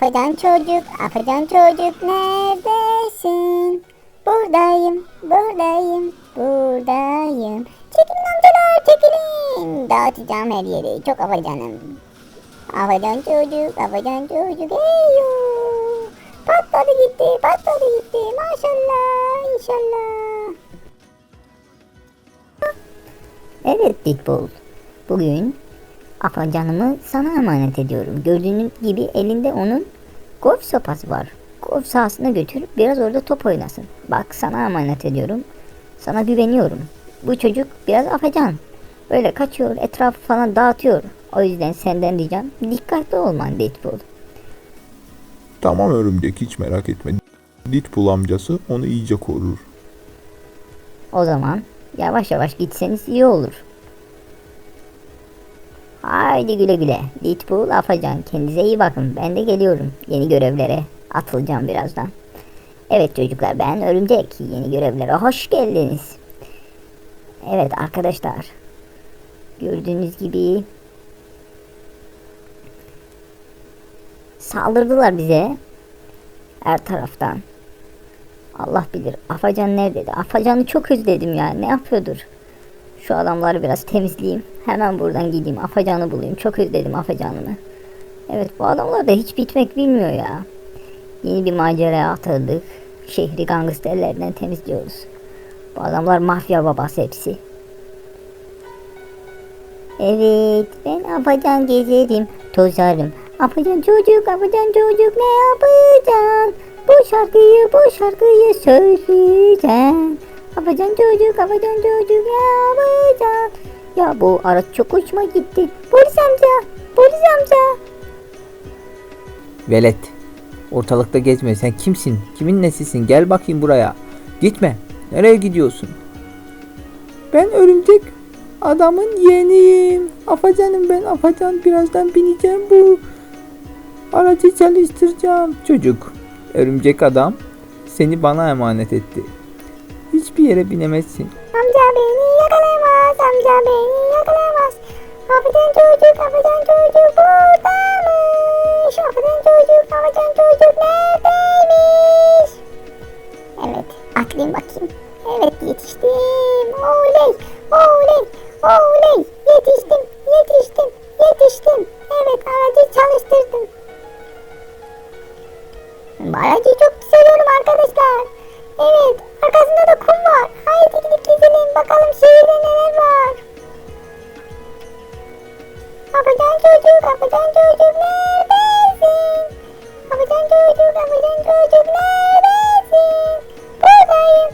Afacan çocuk, afacan çocuk neredesin? Buradayım, buradayım, buradayım. Çekilin amcalar, çekilin. Dağıtacağım her yeri, çok afacanım. Afacan çocuk, afacan çocuk, eyyoo. Patladı gitti, patladı gitti. Maşallah, inşallah. Evet Ditbull. Bugün afacanımı sana emanet ediyorum. Gördüğünüz gibi elinde onun golf sopası var. Golf sahasına götürüp biraz orada top oynasın. Bak sana emanet ediyorum. Sana güveniyorum. Bu çocuk biraz afacan. Böyle kaçıyor, etrafı falan dağıtıyor. O yüzden senden ricam dikkatli olman Deadpool. Tamam örümcek hiç merak etme. Deadpool amcası onu iyice korur. O zaman yavaş yavaş gitseniz iyi olur. Haydi güle güle. Deadpool, Afacan kendinize iyi bakın. Ben de geliyorum. Yeni görevlere atılacağım birazdan. Evet çocuklar ben Örümcek. Yeni görevlere hoş geldiniz. Evet arkadaşlar. Gördüğünüz gibi saldırdılar bize. Her taraftan. Allah bilir. Afacan neredeydi? Afacan'ı çok özledim ya. Ne yapıyordur? Şu adamları biraz temizleyeyim. Hemen buradan gideyim. Afacan'ı bulayım. Çok özledim Afacan'ını. Evet bu adamlar da hiç bitmek bilmiyor ya. Yeni bir maceraya atıldık. Şehri gangsterlerden temizliyoruz. Bu adamlar mafya babası hepsi. Evet ben Afacan gezerim, tozarım. Afacan çocuk, Afacan çocuk ne yapacaksın? Bu şarkıyı, bu şarkıyı söyleyeceğim. Çocuk, Afacan çocuk ne yapacaksın? Ya bu araç çok hoşuma gitti. Polis amca, polis amca. Velet. Ortalıkta gezme. Sen kimsin? Kimin nesisin? Gel bakayım buraya. Gitme. Nereye gidiyorsun? Ben örümcek adamın yeğeniyim. Afacanım ben afacan. Birazdan bineceğim bu. Aracı çalıştıracağım. Çocuk. Örümcek adam seni bana emanet etti. Hiçbir yere binemezsin. Amca beni yakalayamaz, amca beni yakalayamaz. Afacan çocuk, afacan çocuk buradaymış. Afacan çocuk, afacan çocuk neredeymiş? Evet, atlayayım bakayım. Evet yetiştim. Oley, oley, oley. Yetiştim, yetiştim, yetiştim. Evet aracı çalıştırdım. Aracı çok seviyorum arkadaşlar. Evet, arkasında da kum var. Haydi gidip gezelim bakalım şehirde neler var. Afacan çocuk, afacan çocuk neredesin? Afacan çocuk, afacan çocuk neredesin? Buradayım,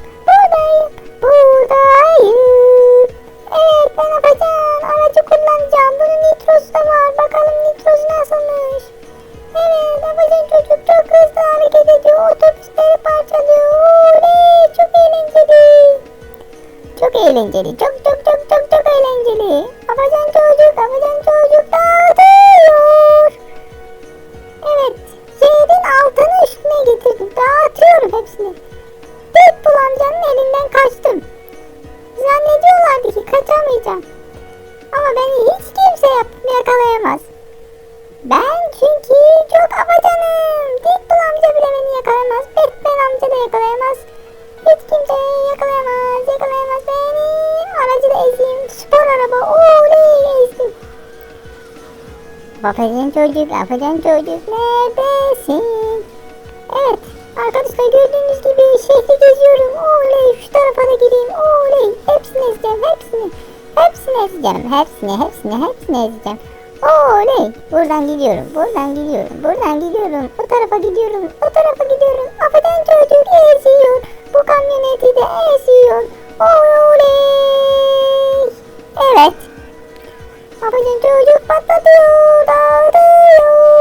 eğlenceli. Çok çok çok çok çok eğlenceli. Afacan Afacan çocuk, afacan çocuk neredesin? Evet, arkadaşlar gördüğünüz gibi şehri geziyorum. Oley, şu tarafa da gideyim. Oley, hepsini ezeceğim, hepsini. Hepsini ezeceğim, hepsini, hepsini, hepsini ezeceğim. Oley, buradan gidiyorum, buradan gidiyorum, buradan gidiyorum. O tarafa gidiyorum, o tarafa gidiyorum. Afacan çocuk eziyor. Bu kamyoneti de eziyor. Oley. Evet. Afacan çocuk patlatıyor, dağıtıyor. Aman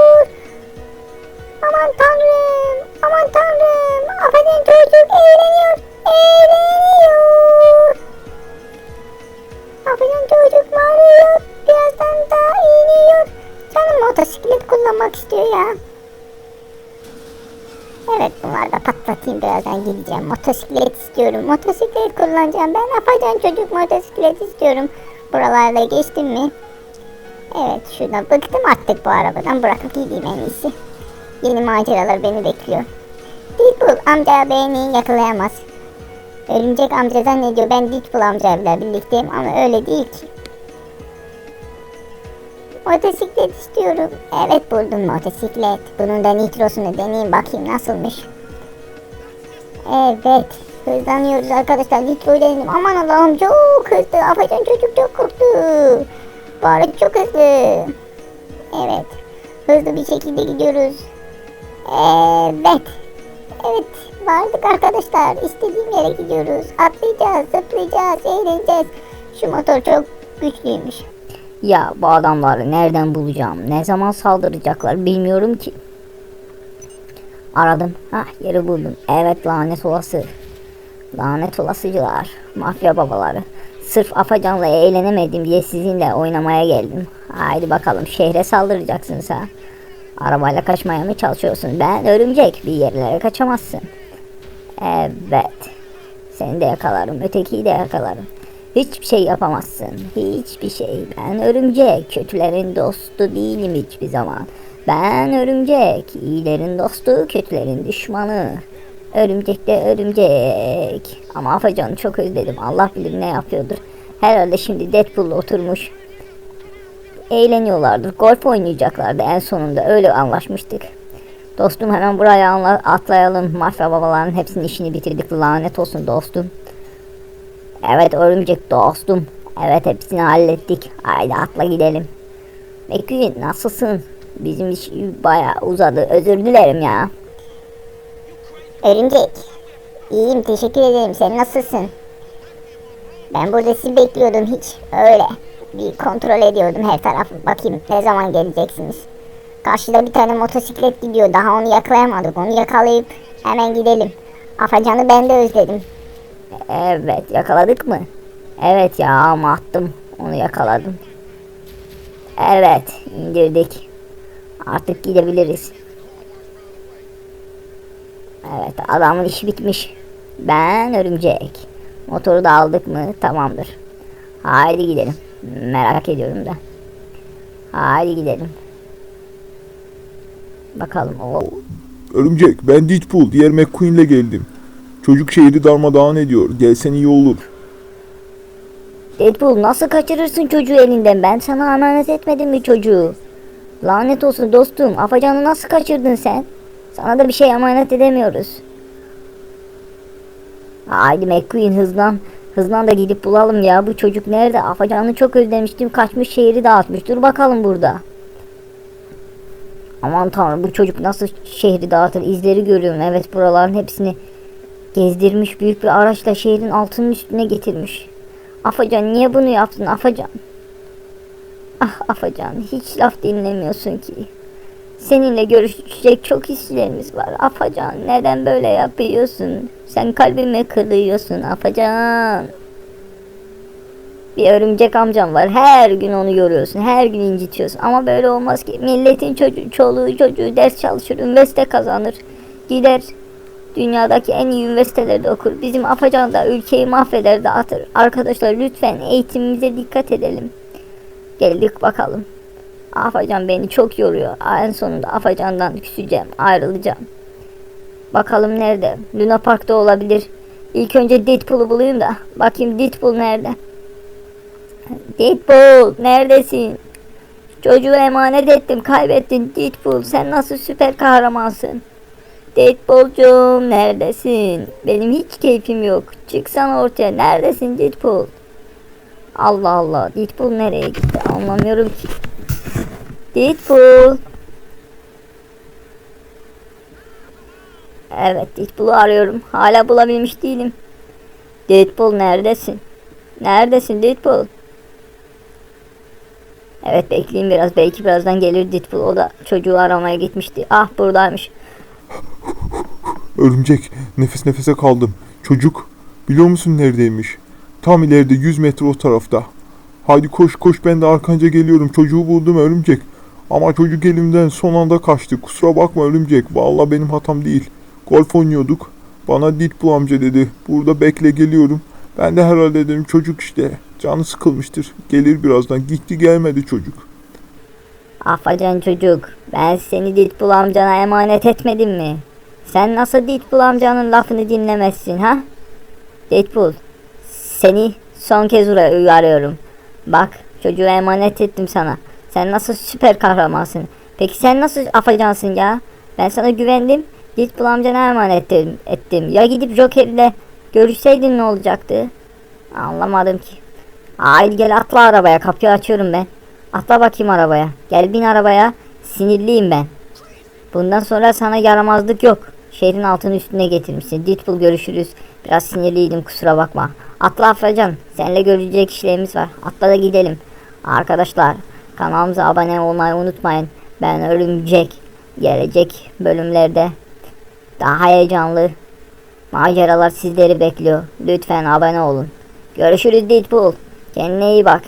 birazdan gideceğim. Motosiklet istiyorum. Motosiklet kullanacağım. Ben afacan çocuk motosiklet istiyorum. Buralarda geçtim mi? Evet şuradan bıktım artık bu arabadan bırakıp gideyim en iyisi. Yeni maceralar beni bekliyor. Deadpool amca beni yakalayamaz. Örümcek amca zannediyor ben Deadpool amcayla birlikteyim ama öyle değil ki. Motosiklet istiyorum. Evet buldum motosiklet. Bunun da nitrosunu deneyeyim bakayım nasılmış. Evet. Hızlanıyoruz arkadaşlar. Nitroyu denedim. Aman Allah'ım çok hızlı. Afacan çocuk çok korktu. Bu arada çok hızlı. Evet. Hızlı bir şekilde gidiyoruz. Evet. Evet. Vardık arkadaşlar. İstediğim yere gidiyoruz. Atlayacağız, zıplayacağız, eğleneceğiz. Şu motor çok güçlüymüş. Ya bu adamları nereden bulacağım? Ne zaman saldıracaklar bilmiyorum ki. Aradım. Hah yeri buldum. Evet lanet olası. Lanet olasıcılar. Mafya babaları. Sırf Afacan'la eğlenemedim diye sizinle oynamaya geldim. Haydi bakalım şehre saldıracaksınız ha. Arabayla kaçmaya mı çalışıyorsun? Ben örümcek. Bir yerlere kaçamazsın. Evet. Seni de yakalarım. Ötekiyi de yakalarım. Hiçbir şey yapamazsın. Hiçbir şey. Ben örümcek. Kötülerin dostu değilim hiçbir zaman. Ben örümcek. İyilerin dostu, kötülerin düşmanı. Örümcek de örümcek. Ama Afacan'ı çok özledim. Allah bilir ne yapıyordur. Herhalde şimdi Deadpool'la oturmuş. Eğleniyorlardır. Golf oynayacaklardı en sonunda. Öyle anlaşmıştık. Dostum hemen buraya atlayalım. Mafya babaların hepsinin işini bitirdik. Lanet olsun dostum. Evet örümcek dostum. Evet hepsini hallettik. Haydi atla gidelim. McQueen nasılsın? Bizim iş bayağı uzadı. Özür dilerim ya. Örümcek. İyiyim teşekkür ederim. Sen nasılsın? Ben burada sizi bekliyordum hiç. Öyle. Bir kontrol ediyordum her tarafı. Bakayım ne zaman geleceksiniz. Karşıda bir tane motosiklet gidiyor. Daha onu yakalayamadık. Onu yakalayıp hemen gidelim. Afacan'ı ben de özledim. Evet yakaladık mı? Evet ya ama attım. Onu yakaladım. Evet indirdik. Artık gidebiliriz. Evet adamın işi bitmiş. Ben örümcek. Motoru da aldık mı? Tamamdır. Haydi gidelim. Merak ediyorum da. Haydi gidelim. Bakalım. Oo. Örümcek ben Deadpool. Diğer McQueen'le geldim. Çocuk şehri darmadağın ediyor. Gelsen iyi olur. Deadpool nasıl kaçırırsın çocuğu elinden? Ben sana emanet etmedim mi çocuğu? Lanet olsun dostum. Afacan'ı nasıl kaçırdın sen? Sana da bir şey emanet edemiyoruz. Haydi McQueen hızlan. Hızlan da gidip bulalım ya. Bu çocuk nerede? Afacan'ı çok özlemiştim. Kaçmış şehri dağıtmış. Dur bakalım burada. Aman tanrım bu çocuk nasıl şehri dağıtır? İzleri görüyorum. Evet buraların hepsini gezdirmiş. Büyük bir araçla şehrin altının üstüne getirmiş. Afacan niye bunu yaptın Afacan? Ah Afacan hiç laf dinlemiyorsun ki. Seninle görüşecek çok hislerimiz var. Afacan neden böyle yapıyorsun? Sen kalbimi kırıyorsun Afacan. Bir örümcek amcam var. Her gün onu yoruyorsun. Her gün incitiyorsun. Ama böyle olmaz ki. Milletin çocuğu, çoluğu çocuğu ders çalışır. Üniversite kazanır. Gider dünyadaki en iyi üniversitelerde okur. Bizim Afacan da ülkeyi mahveder dağıtır. Arkadaşlar lütfen eğitimimize dikkat edelim. Geldik bakalım. Afacan beni çok yoruyor. En sonunda Afacan'dan küseceğim. Ayrılacağım. Bakalım nerede? Luna Park'ta olabilir. İlk önce Deadpool'u bulayım da. Bakayım Deadpool nerede? Deadpool neredesin? Çocuğu emanet ettim kaybettin Deadpool sen nasıl süper kahramansın? Deadpool'cum neredesin? Benim hiç keyfim yok. Çıksana ortaya neredesin Deadpool? Allah Allah Deadpool nereye gitti anlamıyorum ki. Deadpool. Evet Deadpool'u arıyorum. Hala bulabilmiş değilim. Deadpool neredesin? Neredesin Deadpool? Evet bekleyin biraz. Belki birazdan gelir Deadpool. O da çocuğu aramaya gitmişti. Ah buradaymış. Örümcek nefes nefese kaldım. Çocuk biliyor musun neredeymiş? Tam ileride 100 metre o tarafta. Haydi koş koş ben de arkanca geliyorum. Çocuğu buldum örümcek. Ama çocuk elimden son anda kaçtı. Kusura bakma örümcek. Vallahi benim hatam değil. Golf oynuyorduk. Bana Deadpool amca dedi. Burada bekle geliyorum. Ben de herhalde dedim çocuk işte. Canı sıkılmıştır. Gelir birazdan. Gitti gelmedi çocuk. Afacan çocuk, ben seni Deadpool amcana emanet etmedim mi? Sen nasıl Deadpool amcanın lafını dinlemezsin ha? Deadpool, seni son kez uyarıyorum. Bak, çocuğu emanet ettim sana. Sen nasıl süper kahramansın? Peki sen nasıl afacansın ya? Ben sana güvendim. Deadpool amcana emanet ettim. ettim. Ya gidip Joker'le görüşseydin ne olacaktı? Anlamadım ki. Haydi gel atla arabaya. Kapıyı açıyorum ben. Atla bakayım arabaya. Gel bin arabaya. Sinirliyim ben. Bundan sonra sana yaramazlık yok. Şehrin altını üstüne getirmişsin. Deadpool görüşürüz. Biraz sinirliydim kusura bakma. Atla Afracan. Seninle görülecek işlerimiz var. Atla da gidelim. Arkadaşlar kanalımıza abone olmayı unutmayın. Ben Örümcek. Gelecek bölümlerde daha heyecanlı maceralar sizleri bekliyor. Lütfen abone olun. Görüşürüz Deadpool. Kendine iyi bak.